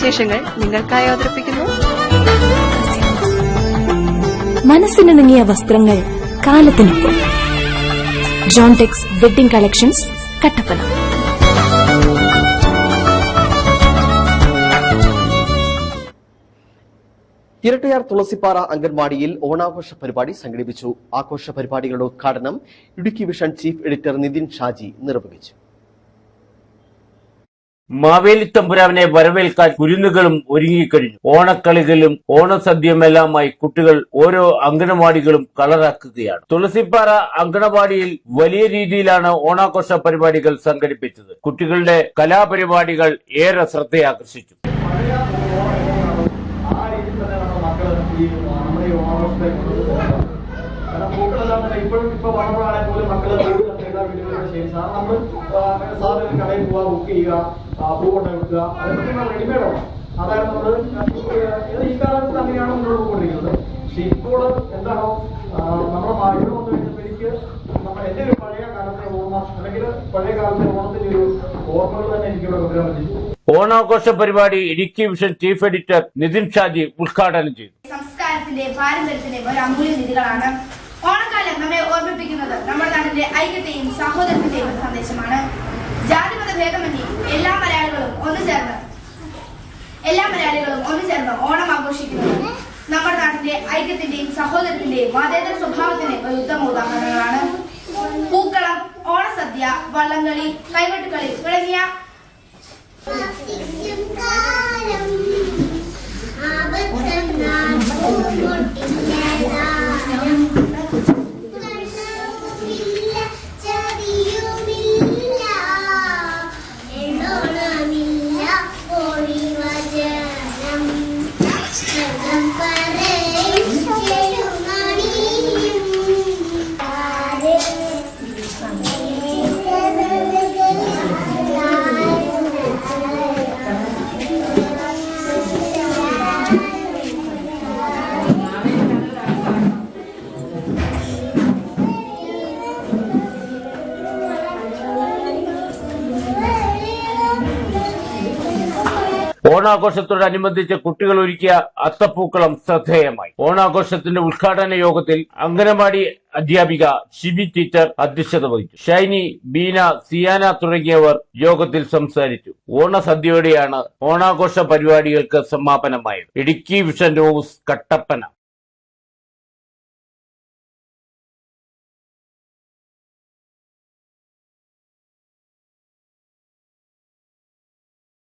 വിശേഷങ്ങൾ നിങ്ങൾക്കായി അവതരിപ്പിക്കുന്നു. മനസ്സിനിണങ്ങിയ വസ്ത്രങ്ങൾ കാലത്തിനൊപ്പം. Jontex wedding collections Kattappana. Erattayar Thulasippara അംഗൻവാടിയിൽ ഓണാഘോഷ പരിപാടി സംഘടിപ്പിച്ചു. ആഘോഷ പരിപാടികളുടെ ഉദ്ഘാടനം Idukki vision chief editor Nithin Shaji നിർവഹിച്ചു. മാവേലി തമ്പുരാവിനെ വരവേൽക്കാൻ കുരുന്നുകളും ഒരുങ്ങിക്കഴിഞ്ഞു. ഓണക്കളികളും ഓണസദ്യയുമെല്ലാമായി കുട്ടികൾ ഓരോ അങ്കണവാടികളും കളറാക്കുകയാണ്. തുളസിപ്പാറ അങ്കണവാടിയിൽ വലിയ രീതിയിലാണ് ഓണാഘോഷ പരിപാടികൾ സംഘടിപ്പിച്ചത്. കുട്ടികളുടെ കലാപരിപാടികൾ ഏറെ ശ്രദ്ധയാകർഷിച്ചു. ഇപ്പോഴും ഇപ്പൊ വളർന്നാളെ പോലും മക്കൾ എല്ലാ വീടുകളിലും ശരി സാർ നമ്മൾ സാധനം കടയിൽ പോവാ ബുക്ക് ചെയ്യുക പൂ കൊണ്ട് വെക്കുക അതൊക്കെ റെഡിമെയ്ഡ് ആണ്. അതായത് നമ്മൾ ഈ കാലത്ത് തന്നെയാണ് മുന്നോട്ട് പോകൊണ്ടിരിക്കുന്നത് പക്ഷെ ഇപ്പോൾ എന്താണോ നമ്മുടെ മാറ്റം വന്നു കഴിഞ്ഞപ്പോഴേക്ക് നമ്മൾ എന്റെ ഒരു പഴയ കാലത്തെ ഓർമ്മ അല്ലെങ്കിൽ പഴയ കാലത്തെ ഓണത്തിന്റെ ഒരു ഓർമ്മകൾ തന്നെ എനിക്കിവിടെ കൊണ്ടുവരാൻ പറ്റി ഓണാഘോഷ പരിപാടി Idukki vision chief editor Nithin Shaji ഉദ്ഘാടനം ചെയ്തു. സംസ്കാരത്തിന്റെ പാരമ്പര്യത്തിന്റെ ഒരു അമൂല്യ നിധികളാണ് ഓണക്കാലം നമ്മെ ഓർമ്മിപ്പിക്കുന്നത്. നമ്മുടെ ഐക്യത്തെയും സഹോദരത്തിന്റെയും സന്ദേശമാണ്. ജാതിമത ഭേദമന്യേ എല്ലാ മലയാളികളും ഒന്നു ചേർന്ന് എല്ലാ മലയാളികളും ഒന്നു ചേർന്ന് ഓണം ആഘോഷിക്കുന്നത് നമ്മുടെ നാട്ടിന്റെ ഐക്യത്തിന്റെയും സഹോദരത്തിന്റെയും മതേതര സ്വഭാവത്തിന് ഒരു ഉത്തമ ഉദാഹരണങ്ങളാണ്. പൂക്കളം ഓണസദ്യ വള്ളംകളി കൈവെട്ടുകളി തുടങ്ങിയ ഓണാഘോഷത്തോടനുബന്ധിച്ച് കുട്ടികൾ ഒരുക്കിയ അത്തപ്പൂക്കളം ശ്രദ്ധേയമായി. ഓണാഘോഷത്തിന്റെ ഉദ്ഘാടന യോഗത്തിൽ അംഗനവാടി അധ്യാപിക ഷിബി ടീച്ചർ അധ്യക്ഷത വഹിച്ചു. ഷൈനി ബീന സിയാന തുടങ്ങിയവർ യോഗത്തിൽ സംസാരിച്ചു. ഓണസദ്യയോടെയാണ് ഓണാഘോഷ പരിപാടികൾക്ക് സമാപനമായത്. Idukki vision news Kattappana.